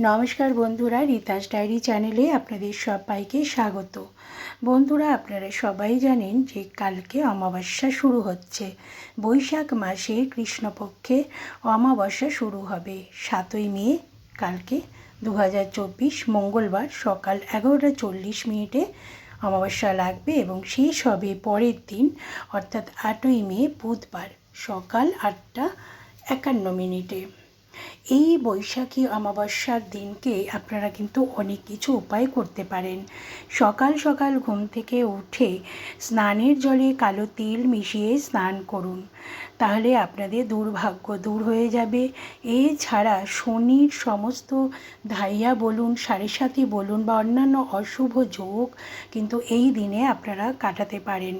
নমস্কার বন্ধুরা, রিতাস ডায়েরি চ্যানেলে আপনাদের সবাইকে স্বাগত। বন্ধুরা, আপনারা সবাই জানেন যে কালকে অমাবস্যা শুরু হচ্ছে। বৈশাখ মাসে কৃষ্ণপক্ষে অমাবস্যা শুরু হবে। সাতই মে, কালকে দু হাজার চব্বিশ মঙ্গলবার সকাল এগারোটা চল্লিশ মিনিটে অমাবস্যা লাগবে এবং শেষ হবে পরের দিন, অর্থাৎ আটই মে বুধবার সকাল আটটা একান্ন মিনিটে। এই বৈশাখী অমাবস্যার দিনকে আপনারা কিন্তু অনেক কিছু উপায় করতে পারেন। সকাল সকাল ঘুম থেকে উঠে স্নানের জলে কালো তিল মিশিয়ে স্নান করুন। তাহলে আপনাদের দুর্ভাগ্য দূর হয়ে যাবে। এছাড়া শনির সমস্ত ধাইয়া বলুন সাড়ে সাথী বলুন বা অন্যান্য অশুভ যোগ কিন্তু এই দিনে আপনারা কাটাতে পারেন।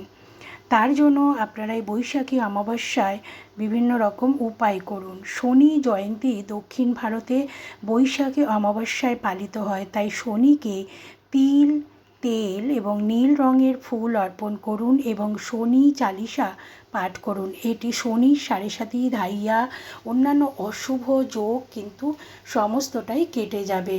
তার জন্য আপনারা এই বৈশাখী অমাবস্যায় বিভিন্ন রকম উপায় করুন। শনি জয়ন্তী দক্ষিণ ভারতে বৈশাখী অমাবস্যায় পালিত হয়। তাই শনিকে তিল, তেল এবং নীল রঙের ফুল অর্পণ করুন এবং শনি চালিসা পাঠ করুন। এটি শনির সাড়ে সাথী ধাইয়া, অন্যান্য অশুভ যোগ কিন্তু সমস্তটাই কেটে যাবে।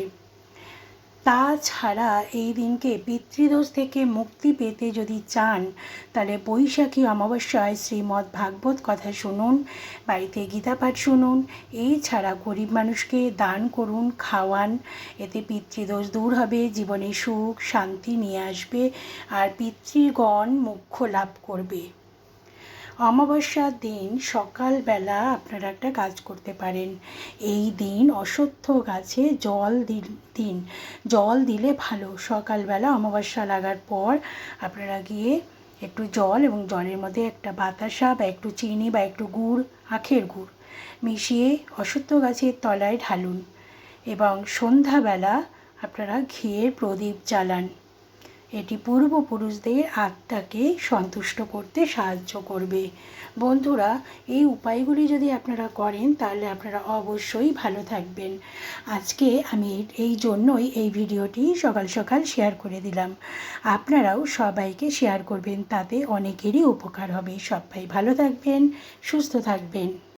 তাছাড়া এই দিনকে পিতৃদোষ থেকে মুক্তি পেতে যদি চান, তাহলে বৈশাখী অমাবস্যায় শ্রীমদ্ ভাগবত কথা শুনুন, বাড়িতে গীতা পাঠ শুনুন, এছাড়া গরিব মানুষকে দান করুন, খাওয়ান। এতে পিতৃদোষ দূর হবে, জীবনে সুখ, শান্তি নিয়ে আসবে, আর পিতৃগণ মুখ্য লাভ করবে। অমাবস্যার দিন সকালবেলা আপনারা একটা কাজ করতে পারেন। এই দিন অশ্বত্থ গাছে জল দিন জল দিলে ভালো। সকালবেলা অমাবস্যা লাগার পর আপনারা গিয়ে একটু জল এবং জলের মধ্যে একটা বাতাসা বা একটু চিনি বা একটু গুড়, আখের গুড় মিশিয়ে অশ্বত্থ গাছের তলায় ঢালুন এবং সন্ধ্যাবেলা আপনারা ঘিয়ের প্রদীপ জ্বালান। এটি পূর্বপুরুষদের আত্মাকে সন্তুষ্ট করতে সাহায্য করবে। বন্ধুরা, এই উপায়গুলি যদি আপনারা করেন, তাহলে আপনারা অবশ্যই ভালো থাকবেন। আজকে আমি এই জন্যই এই ভিডিওটি সকাল সকাল শেয়ার করে দিলাম। আপনারাও সবাইকে শেয়ার করবেন, তাতে অনেকেরই উপকার হবে। সবাই ভালো থাকবেন, সুস্থ থাকবেন।